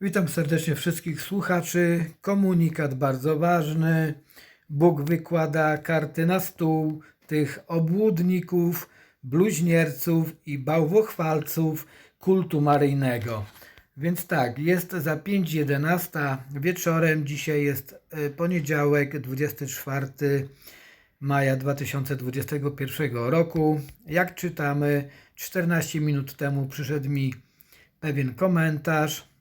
Witam serdecznie wszystkich słuchaczy. Komunikat bardzo ważny. Bóg wykłada karty na stół tych obłudników, bluźnierców i bałwochwalców kultu maryjnego. Więc tak, jest za 5.11 wieczorem. Dzisiaj jest e, poniedziałek, 24 maja 2021 roku. Jak czytamy, 14 minut temu przyszedł mi pewien komentarz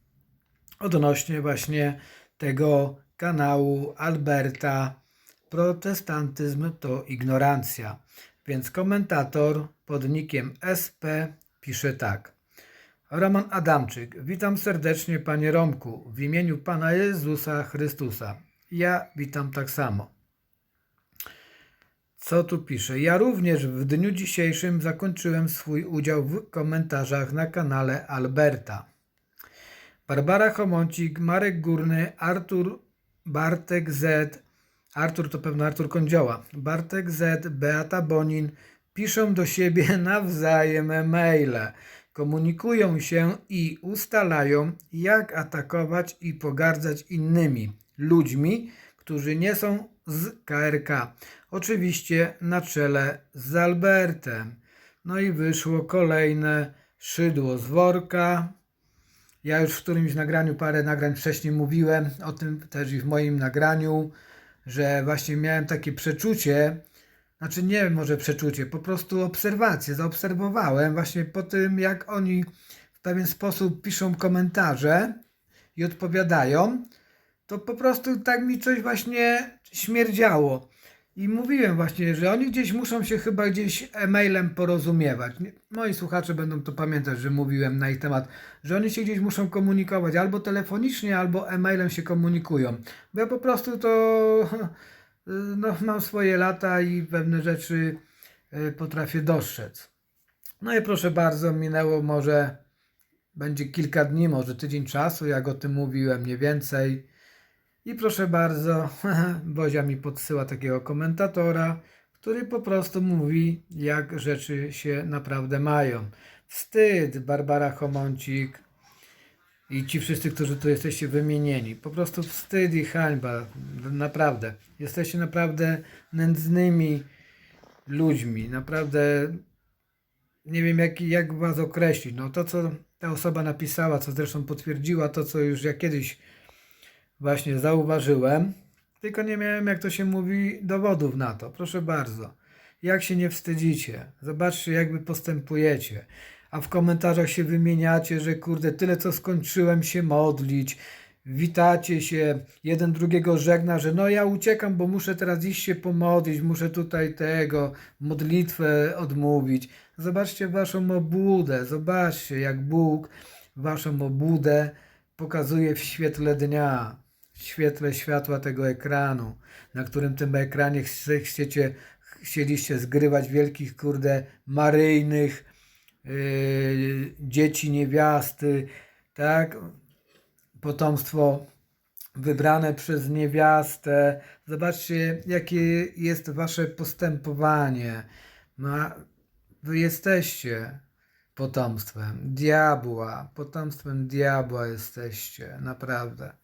odnośnie właśnie tego kanału Alberta Protestantyzm to ignorancja. Więc komentator pod nikiem SP pisze tak. Roman Adamczyk, witam serdecznie panie Romku w imieniu Pana Jezusa Chrystusa. Ja witam tak samo. Co tu pisze? Ja również w dniu dzisiejszym zakończyłem swój udział w komentarzach na kanale Alberta. Barbara Chomącik, Marek Górny, Artur Bartek Z, Artur to pewno Artur Kądzioła, Bartek Z, Beata Bonin piszą do siebie nawzajem maile, komunikują się i ustalają, jak atakować i pogardzać innymi ludźmi, którzy nie są z KRK. Oczywiście na czele z Albertem. No i wyszło kolejne szydło z worka. Ja już w którymś nagraniu, parę nagrań wcześniej mówiłem o tym też i w moim nagraniu, że właśnie miałem takie przeczucie, znaczy nie może przeczucie, po prostu obserwację, zaobserwowałem właśnie po tym, jak oni w pewien sposób piszą komentarze i odpowiadają, to po prostu tak mi coś właśnie śmierdziało. I mówiłem właśnie, że oni gdzieś muszą się chyba gdzieś e-mailem porozumiewać. Moi słuchacze będą to pamiętać, że mówiłem na ich temat, że oni się gdzieś muszą komunikować albo telefonicznie, albo e-mailem się komunikują. Bo ja po prostu to no, mam swoje lata i pewne rzeczy y, potrafię dostrzec. No i proszę bardzo, minęło może będzie kilka dni, może tydzień czasu, jak o tym mówiłem, nie więcej. I proszę bardzo, Bozia mi podsyła takiego komentatora, który po prostu mówi, jak rzeczy się naprawdę mają. Wstyd, Barbara Chomącik i ci wszyscy, którzy tu jesteście wymienieni. Po prostu wstyd i hańba. Naprawdę. Jesteście naprawdę nędznymi ludźmi. Naprawdę nie wiem, jak, jak was określić. No to, co ta osoba napisała, co zresztą potwierdziła to, co już ja kiedyś właśnie zauważyłem, tylko nie miałem, jak to się mówi, dowodów na to. Proszę bardzo. Jak się nie wstydzicie? Zobaczcie, jak wy postępujecie. A w komentarzach się wymieniacie, że kurde, tyle co skończyłem się modlić. Witacie się, jeden drugiego żegna, że no ja uciekam, bo muszę teraz iść się pomodlić, muszę tutaj tego, modlitwę odmówić. Zobaczcie waszą obłudę, zobaczcie jak Bóg waszą obłudę pokazuje w świetle dnia, świetle światła tego ekranu, na którym tym ekranie chce- chcecie, chcieliście zgrywać wielkich, kurde, maryjnych yy, dzieci niewiasty, tak? Potomstwo wybrane przez niewiastę. Zobaczcie, jakie jest wasze postępowanie. Ma, wy jesteście potomstwem diabła, potomstwem diabła jesteście, naprawdę.